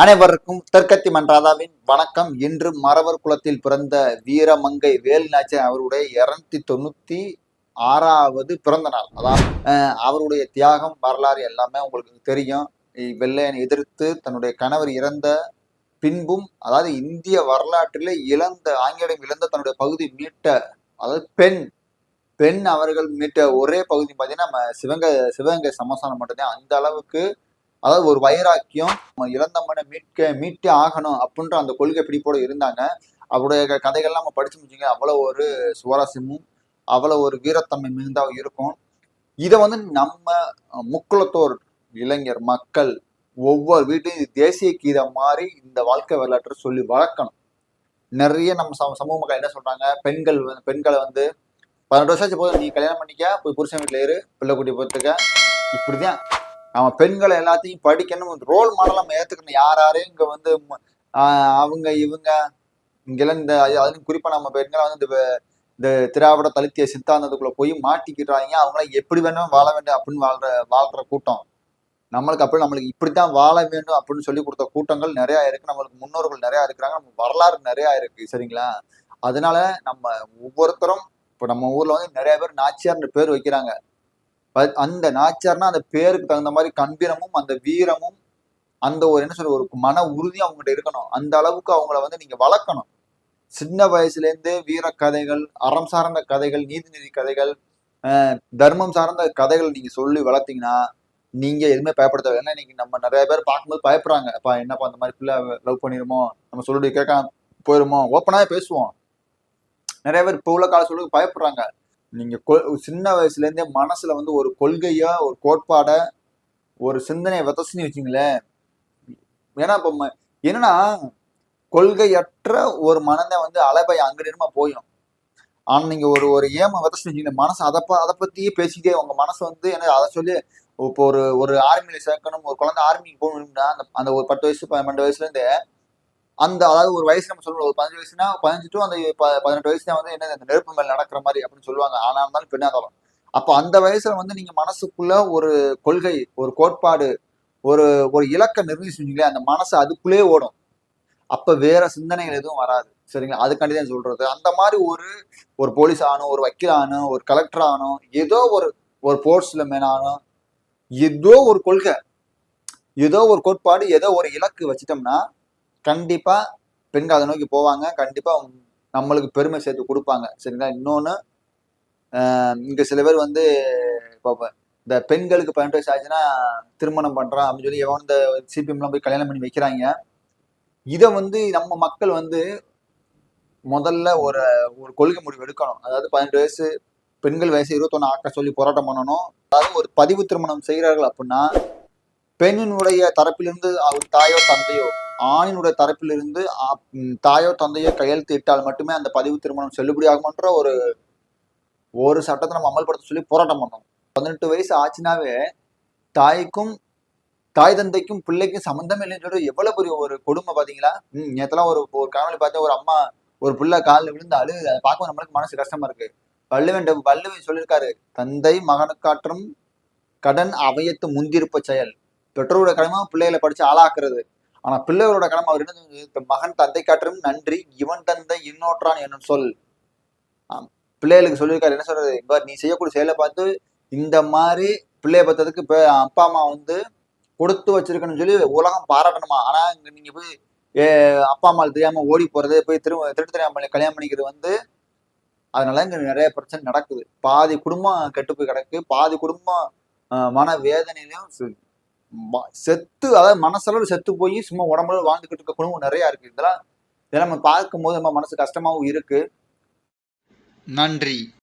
அனைவருக்கும் தெற்கத்தி மன்றாதாவின் வணக்கம். இன்று மறவர் குலத்தில் பிறந்த வீரமங்கை வேலுநாச்சன் அவருடைய இருநூத்தி தொண்ணூத்தி ஆறாவது பிறந்த நாள். அதாவது அவருடைய தியாகம் வரலாறு எல்லாமே உங்களுக்கு தெரியும். வெள்ளையனை எதிர்த்து தன்னுடைய கணவர் இறந்த பின்பும் அதாவது இந்திய வரலாற்றிலே இழந்த ஆங்கிலம் இழந்த தன்னுடைய பகுதி மீட்ட அதாவது பெண் பெண் அவர்கள் மீட்ட ஒரே பகுதி பார்த்தீங்கன்னா நம்ம சிவகங்கை சிவகங்கை சமஸ்தானம் மட்டும்தான். அந்த அளவுக்கு அதாவது ஒரு வைராக்கியம் நம்ம இழந்த மனை மீட்க மீட்டே ஆகணும் அப்படின்ற அந்த கொள்கை பிடிப்போட இருந்தாங்க. அவருடைய கதைகள்லாம் நம்ம படிச்சு முடிச்சுங்க. அவ்வளோ ஒரு சுவாரஸ்யமும் அவ்வளோ ஒரு வீரத்தன்மை மிகுந்தா இருக்கும். இதை வந்து நம்ம முக்குளத்தோர் இளைஞர் மக்கள் ஒவ்வொரு வீட்லையும் தேசிய கீதம் மாதிரி இந்த வாழ்க்கை வரலாற்றை சொல்லி வளர்க்கணும். நிறைய நம்ம சம சமூக மக்கள் என்ன சொல்றாங்க? பெண்கள் பெண்களை வந்து பதினெட்டு வருஷம் ஆச்சு போதும். நீ கல்யாணம் பண்ணிக்க போய் புருஷன் வீட்டில் இரு பிள்ளை குட்டி பார்த்துக்க இப்படிதான் அவன் பெண்களை எல்லாத்தையும் படிக்கணும் ரோல் மாடல் நம்ம ஏத்துக்கணும். யார் யாரையும் இங்க வந்து ஆஹ் அவங்க இவங்க இங்கெல்லாம் இந்த அது- குறிப்பாக குறிப்பா நம்ம பெண்களை வந்து இந்த இந்த திராவிட தலித்திய சித்தாந்தத்துக்குள்ள போய் மாட்டிக்கிட்டாங்க அவங்கள எப்படி வேணும் வாழ வேண்டும் அப்படின்னு வாழ்ற வாழ்ற கூட்டம். நம்மளுக்கு அப்படி நம்மளுக்கு இப்படித்தான் வாழ வேண்டும் அப்படின்னு சொல்லி கொடுத்த கூட்டங்கள் நிறைய இருக்கு. நம்மளுக்கு முன்னோர்கள் நிறைய இருக்கிறாங்க. நம்ம வரலாறு நிறைய இருக்கு சரிங்களா? அதனால நம்ம ஒவ்வொருத்தரும் இப்போ நம்ம ஊர்ல வந்து நிறைய பேர் நாச்சியார்ன்ற பேர் வைக்கிறாங்க. அந்த நாச்சியார்னா அந்த பேருக்கு தகுந்த மாதிரி கம்பீரமும் அந்த வீரமும் அந்த ஒரு என்ன சொல்ற ஒரு மன உறுதியும் அவங்ககிட்ட இருக்கணும். அந்த அளவுக்கு அவங்கள வந்து நீங்க வளர்க்கணும். சின்ன வயசுலேருந்தே வீர கதைகள் அறம் சார்ந்த கதைகள் நீதிநெறி கதைகள் தர்மம் சார்ந்த கதைகள் நீங்க சொல்லி வளர்த்தீங்கன்னா நீங்க எதுவுமே பயப்பட தேவை ஏன்னா இன்னைக்கு நம்ம நிறைய பேர் பார்க்கும்போது பயப்படுறாங்க. அப்பா என்னப்பா அந்த மாதிரி பிள்ளை லவ் பண்ணிருமோ நம்ம சொல்லிட்டு கேட்க போயிருமோ? ஓப்பனாவே பேசுவோம். நிறைய பேர் இப்போ உள்ள கால சொல்லுக்கு பயப்படுறாங்க. நீங்கள் சின்ன வயசுலேருந்தே மனசில் வந்து ஒரு கொள்கையாக ஒரு கோட்பாடை ஒரு சிந்தனையை விதச்சுன்னு வச்சுங்களேன். ஏன்னா இப்போ என்னன்னா கொள்கையற்ற ஒரு மனதை வந்து அலைபை அங்கிடமா போயும். ஆனால் நீங்கள் ஒரு ஒரு ஏம விதச்சு வச்சுங்களேன் மனசு அதை ப அதை பற்றியே பேசிக்கிட்டே உங்கள் மனசு வந்து என்ன அதை சொல்லி இப்போ ஒரு ஒரு ஆர்மியில் சேர்க்கணும் ஒரு குழந்தை ஆர்மிக்கு போகணும்னா அந்த அந்த ஒரு பத்து வயசு பன்னெண்டு வயசுலேருந்து அந்த அதாவது ஒரு வயசு நம்ம சொல்லுவோம் ஒரு பதினஞ்சு வயசுனா பதினஞ்சு டு அந்த ப- பதினெட்டு வயசு தான் வந்து என்ன இந்த நெருப்பு மேல நடக்கிற மாதிரி அப்படின்னு சொல்லுவாங்க. ஆனா இருந்தாலும் பெண்ணா அப்போ அந்த வயசுல வந்து நீங்க மனசுக்குள்ள ஒரு கொள்கை ஒரு கோட்பாடு ஒரு ஒரு இலக்கை நிர்ணயிச்சுங்களே அந்த மனசு அதுக்குள்ளே ஓடும். அப்ப வேற சிந்தனைகள் எதுவும் வராது. சரிங்களா? அதுக்காண்டி தான் சொல்றது. அந்த மாதிரி ஒரு ஒரு போலீஸ் ஆனும் ஒரு வக்கீல் ஆனும் ஒரு கலெக்டர் ஆனும் ஏதோ ஒரு ஒரு போர்ட்ஸ்ல மேன் ஆனும் ஏதோ ஒரு கொள்கை ஏதோ ஒரு கோட்பாடு ஏதோ ஒரு இலக்கு வச்சிட்டோம்னா கண்டிப்பா பெண்கள் அதை நோக்கி போவாங்க. கண்டிப்பா நம்மளுக்கு பெருமை சேர்த்து கொடுப்பாங்க. சரிங்களா? இன்னொன்னு இங்கே இங்க சில பேர் வந்து இப்போ இந்த பெண்களுக்கு பதினெட்டு வயசு ஆச்சுன்னா திருமணம் பண்றான் அப்படின்னு சொல்லி எவன் இந்த சிபிஎம்லாம் போய் கல்யாணம் பண்ணி வைக்கிறாங்க. இதை வந்து நம்ம மக்கள் வந்து முதல்ல ஒரு ஒரு கொள்கை முடிவு எடுக்கணும். அதாவது பதினெட்டு வயசு பெண்கள் வயசு இருபத்தொன்னு ஆக்க சொல்லி போராட்டம் பண்ணணும். அதாவது ஒரு பதிவு திருமணம் செய்கிறார்கள் அப்படின்னா பெண்ணினுடைய தரப்பிலிருந்து அவர் தாயோ தந்தையோ ஆணினுடைய தரப்பிலிருந்து தாயோ தந்தையோ கையெழுத்து இட்டால் மட்டுமே அந்த பதிவு திருமணம் செல்லுபடியாகுமன்ற ஒரு ஒரு சட்டத்தை நம்ம அமல்படுத்த சொல்லி போராட்டம் பண்ணோம். பதினெட்டு வயசு ஆச்சுனாவே தாய்க்கும் தாய் தந்தைக்கும் பிள்ளைக்கும் சம்மந்தமே இல்லைன்னு எவ்வளவு பெரிய ஒரு கொடுமை பாத்தீங்களா? ம் நேத்தெல்லாம் ஒரு ஒரு காணொலி பார்த்தா ஒரு அம்மா ஒரு பிள்ளை காலில் விழுந்து அழு அதை பார்க்கும் நம்மளுக்கு மனசு கஷ்டமா இருக்கு. வள்ளுவன் வள்ளுவன் சொல்லியிருக்காரு தந்தை மகனுக்காற்றும் கடன் அவையத்து முந்திருப்ப செயல். பெற்றோருடைய கடமை பிள்ளைகளை படிச்சு ஆளாக்குறது. ஆனா பிள்ளைகளோட கடமை அவர் என்ன மகன் தந்தை காற்றும் நன்றி இவன் தந்தை இன்னொற்றான் என்னும் சொல். பிள்ளைகளுக்கு சொல்லியிருக்காரு என்ன சொல்றது? இப்ப நீ செய்யக்கூடிய செயலை பார்த்து இந்த மாதிரி பிள்ளைய பார்த்ததுக்கு இப்ப அப்பா அம்மா வந்து கொடுத்து வச்சிருக்கணும்னு சொல்லி உலகம் பாராட்டணுமா? ஆனா இங்க நீங்க போய் ஏ, அப்பா அம்மா தெரியாம ஓடி போறது போய் திரு திருட்டு தெரியாம கல்யாணம் பண்ணிக்கிறது வந்து அதனால இங்க நிறைய பிரச்சனை நடக்குது. பாதி குடும்பம் கெட்டு போய் கிடக்கு. பாதி குடும்பம் மன வேதனையிலும் செத்து அதாவது மனசளவு செத்து போய் சும்மா உடம்புல வாழ்ந்துகிட்டு இருக்க குடும்பம் நிறைய இருக்கு. இதெல்லாம் இதெல்லாம் நம்ம பார்க்கும்போது நம்ம மனசு கஷ்டமாவும் இருக்கு. நன்றி.